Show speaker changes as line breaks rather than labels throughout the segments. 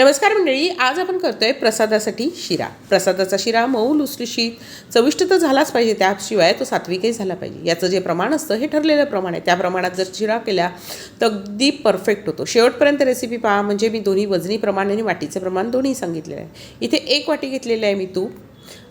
नमस्कार मंडळी आज आपण करतोय प्रसादासाठी शिरा. प्रसादाचा शिरा मऊ लुसलुशीत चविष्ट तर झालाच पाहिजे त्याशिवाय तो सात्विकही झाला पाहिजे. याचं जे प्रमाण असतं हे ठरलेलं प्रमाण आहे. त्या प्रमाणात जर शिरा केला तर अगदी परफेक्ट होतो. शेवटपर्यंत रेसिपी पहा. म्हणजे मी दोन्ही वजनी प्रमाण आणि वाटीचं प्रमाण दोन्ही सांगितलेलं आहे. इथे एक वाटी घेतलेलं आहे मी तूप.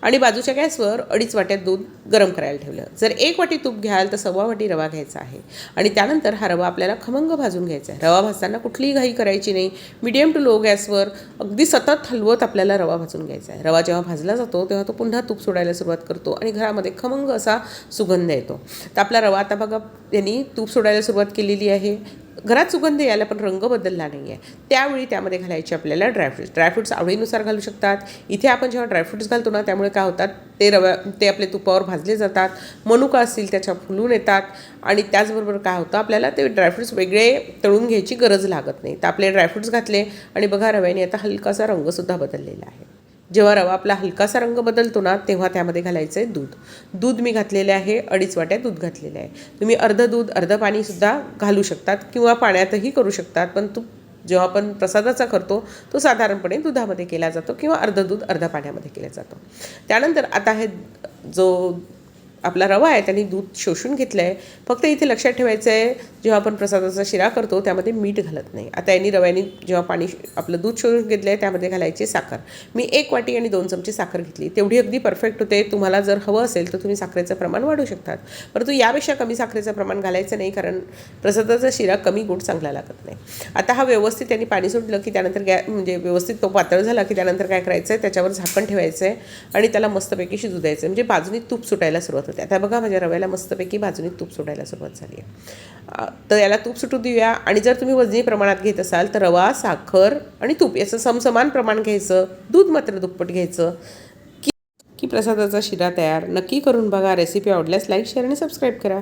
आणि बाजूच्या गॅसवर अडीच वाट्यात दूध गरम करायला ठेवलं. जर एक वाटी तूप घ्याल तर सव्वा वाटी रवा घ्यायचा आहे. आणि त्यानंतर हा रवा आपल्याला खमंग भाजून घ्यायचा आहे. रवा भाजताना कुठलीही घाई करायची नाही. मिडियम टू लो गॅसवर अगदी सतत हलवत आपल्याला रवा भाजून घ्यायचा आहे. रवा जेव्हा भाजला जातो तेव्हा तो पुन्हा तूप सोडायला सुरुवात करतो आणि घरामध्ये खमंग असा सुगंध येतो. तर आपला रवा आता बघा यांनी तूप सोडायला सुरुवात केलेली आहे. घरात सुगंध यायला पण रंग बदलला नाही आहे त्यावेळी त्यामध्ये घालायचे आपल्याला ड्रायफ्रुट्स ड्रायफ्रुट्स आवडीनुसार घालू शकतात. इथे आपण जेव्हा ड्रायफ्रुट्स घालतो ना त्यामुळे काय होतात ते रव्या ते आपले तुपावर भाजले जातात. मनुका असतील त्याच्या फुलून येतात. आणि त्याचबरोबर काय होतं आपल्याला ते ड्रायफ्रुट्स वेगळे तळून घ्यायची गरज लागत नाही. तर आपले ड्रायफ्रुट्स घातले आणि बघा रव्याने आता हलकासा रंगसुद्धा बदललेला आहे. जेव्हा रवा आपला हलकासा रंग बदलतो ना तेव्हा त्यामध्ये घालायचं आहे दूध. दूध मी घातलेले आहे अडीच वाट्या दूध घातलेलं आहे. तुम्ही अर्धं दूध अर्धं पाणीसुद्धा घालू शकतात किंवा पाण्यातही करू शकतात पण तू जेव्हा आपण प्रसादाचा करतो तो साधारणपणे दुधामध्ये केला जातो किंवा अर्ध दूध अर्ध पाण्यामध्ये केला जातो. त्यानंतर आता हे जो आपला रवा आहे त्यांनी दूध शोषून घेतलं आहे फक्त इथे लक्षात ठेवायचं आहे जेव्हा आपण प्रसादाचा शिरा करतो त्यामध्ये मीठ घालत नाही. आता यांनी रव्याने जेव्हा पाणी आपलं दूध शोषून घेतलं आहे त्यामध्ये घालायची साखर. मी एक वाटी आणि दोन चमचे साखर घेतली. तेवढी अगदी परफेक्ट होते. तुम्हाला जर हवं असेल तर तुम्ही साखरेचं प्रमाण वाढू शकतात. परंतु यापेक्षा कमी साखरेचं प्रमाण घालायचं नाही कारण प्रसादाचा शिरा कमी गोड चांगला लागत नाही. आता हा व्यवस्थित त्यांनी पाणी सुटलं की त्यानंतर गॅ म्हणजे व्यवस्थित तो पातळ झाला की त्यानंतर काय करायचं आहे त्याच्यावर झाकण ठेवायचं आहे आणि त्याला मस्तपैकी शिजू द्यायचं आहे म्हणजे बाजूनी तूप सुटायला सुरुवात होते आता बघा माझ्या रव्याला मस्तपैकी बाजूने तूप सुटायला सुरुवात झाली आहे. तर याला तूप सुटू देऊया. आणि जर तुम्ही वजनी प्रमाणात घेत असाल तर रवा साखर आणि तूप याचं समसमान प्रमाण घ्यायचं दूध मात्र दुप्पट घ्यायचं. की की प्रसादाचा शिरा तयार नक्की करून बघा. रेसिपी आवडल्यास लाईक शेअर आणि सबस्क्राईब करा.